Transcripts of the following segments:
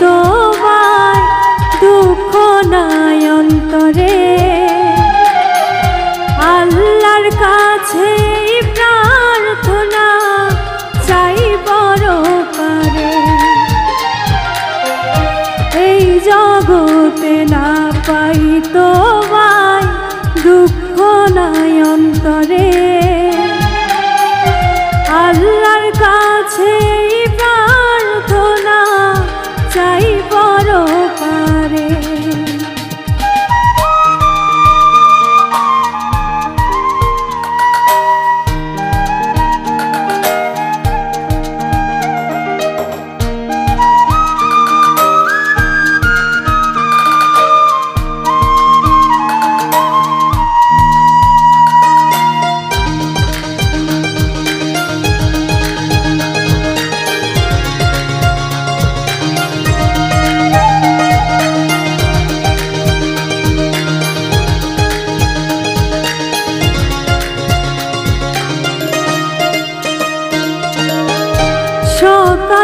তোমার দুঃখ নাই অন্তরে। আল্লাহর কাছে প্রার্থনা চাই বড় পারে এই জগতে না পাই তো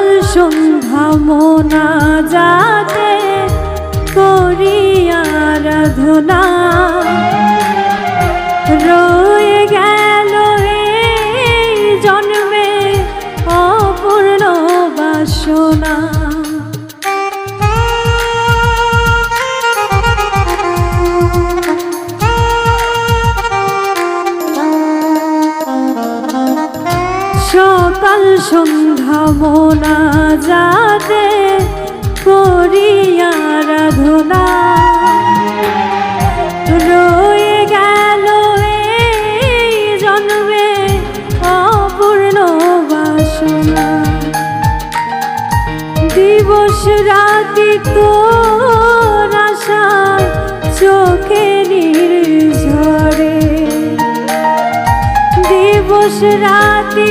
সকাল সন্ধ্যা মোনা যাতে করি আরাধনা। সকাল সন্ধ্যা মোনা যাতে করি আরাধনা রয়ে গেল এই জন্মে অপূর্ণ বাসনা। দিবস রাতি তোর আশায় দিবস রাতি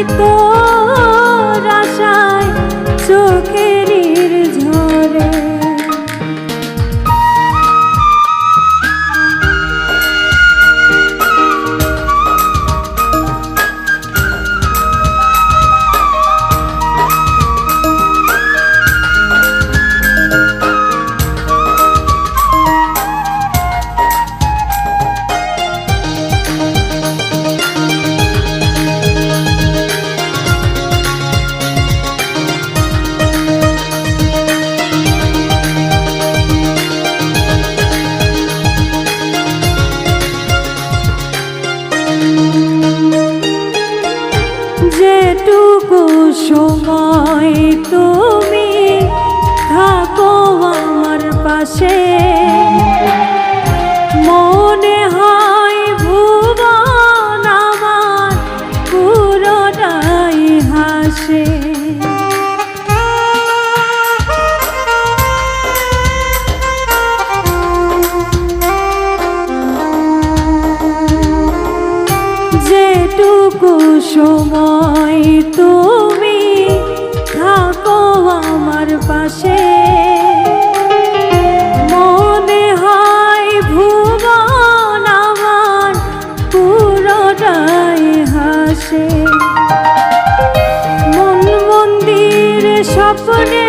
স্বপ্নে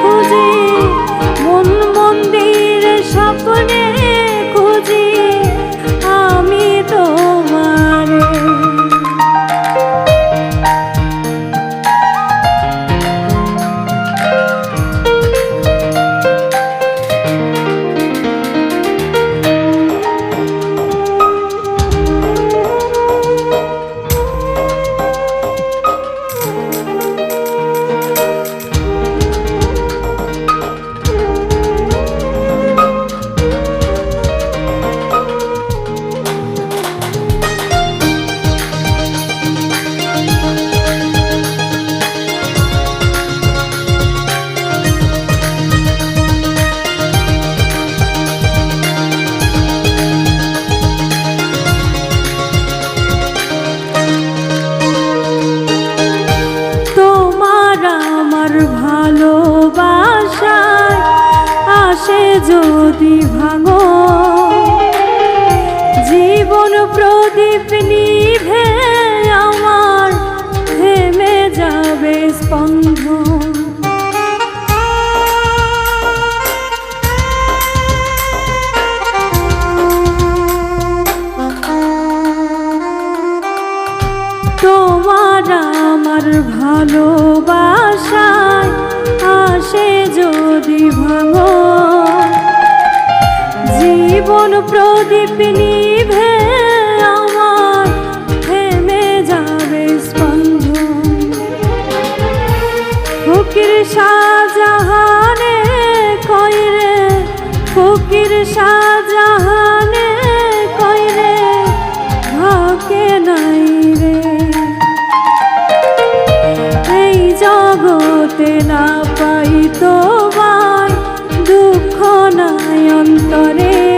খুঁজি প্রদীপ নিভে আমার যাবে শাহজাহানে শাহজাহানে নাই না পাই তোমার দুঃখ নাই অন্তরে।